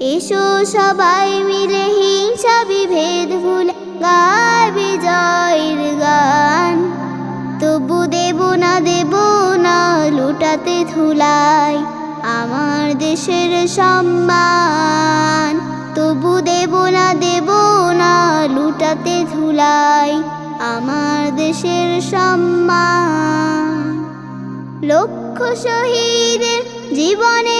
এসো সবাই মিলে হিংসা বিভেদ ভুলে গায় বিজয়ের গান। তবু দেব না দেব না, লুটাতে ধুলাই আমার দেশের সম্মান। তবু দেব না দেব না, লুটাতে ধুলাই আমার দেশের সম্মান। লক্ষ শহীদের জীবনের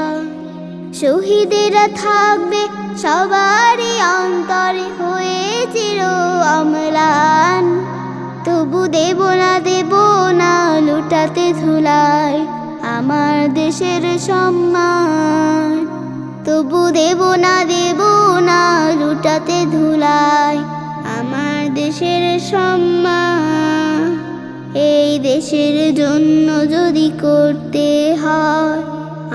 শহীদেরা থাকবে সবারই অন্তরে হয়ে চির অম্লান। তবু দেব না দেব না লুটাতে ধুলাই আমার দেশের সম্মান। তবু দেব না দেব না লুটাতে ধুলাই আমার দেশের সম্মান। এই দেশের জন্য যদি করতে হয়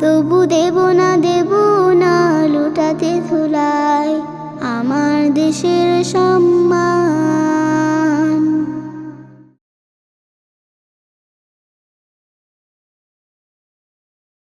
তবু দেব না দেব না লুটাতে ধুলাই। আমার দেশের সম্মান